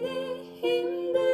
thee in the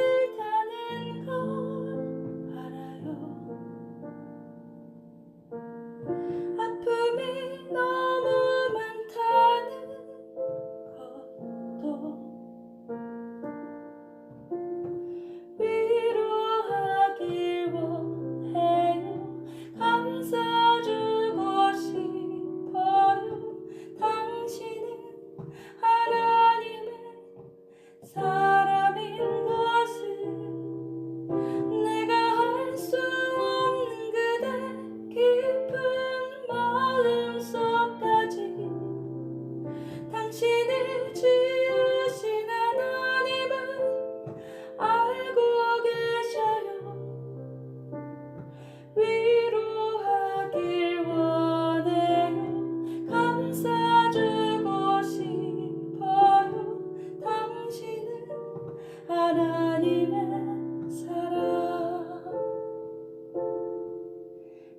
하나님의 사랑.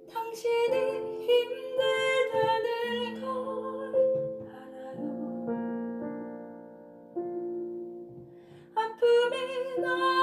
당신이 힘들다는 걸 알아요. 아픔이 나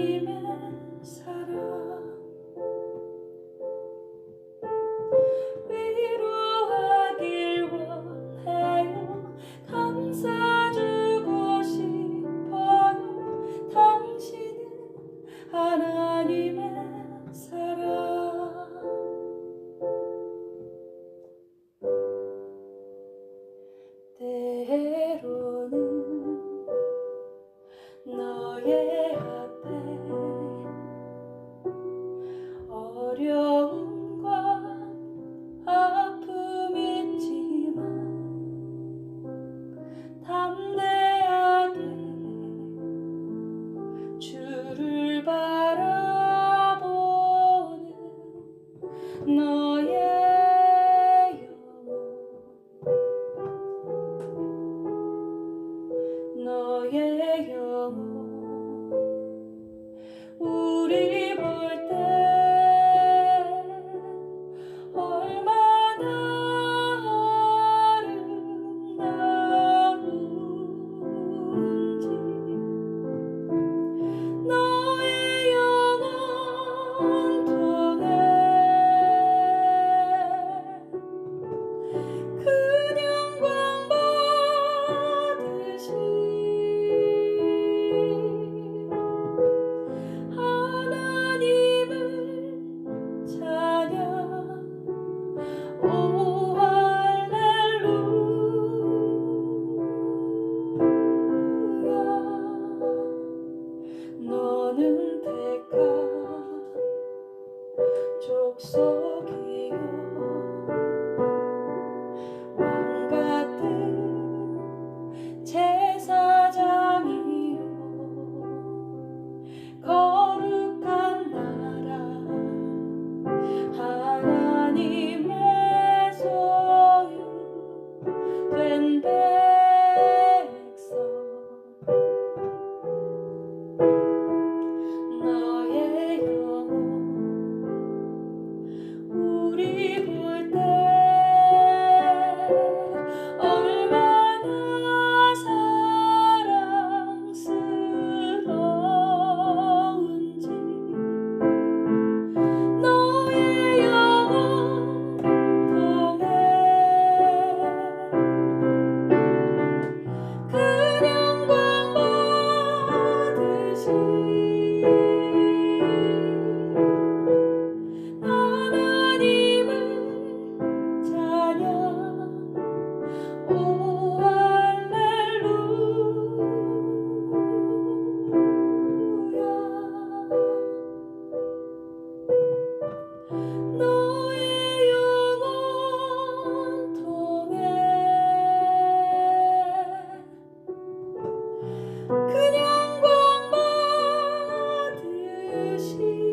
하나님의 사랑. 위로하길 원해요. 감사주고 싶어요. 당신은 하나님의 사랑. 때로 Gloria. or 속삭이요. 心。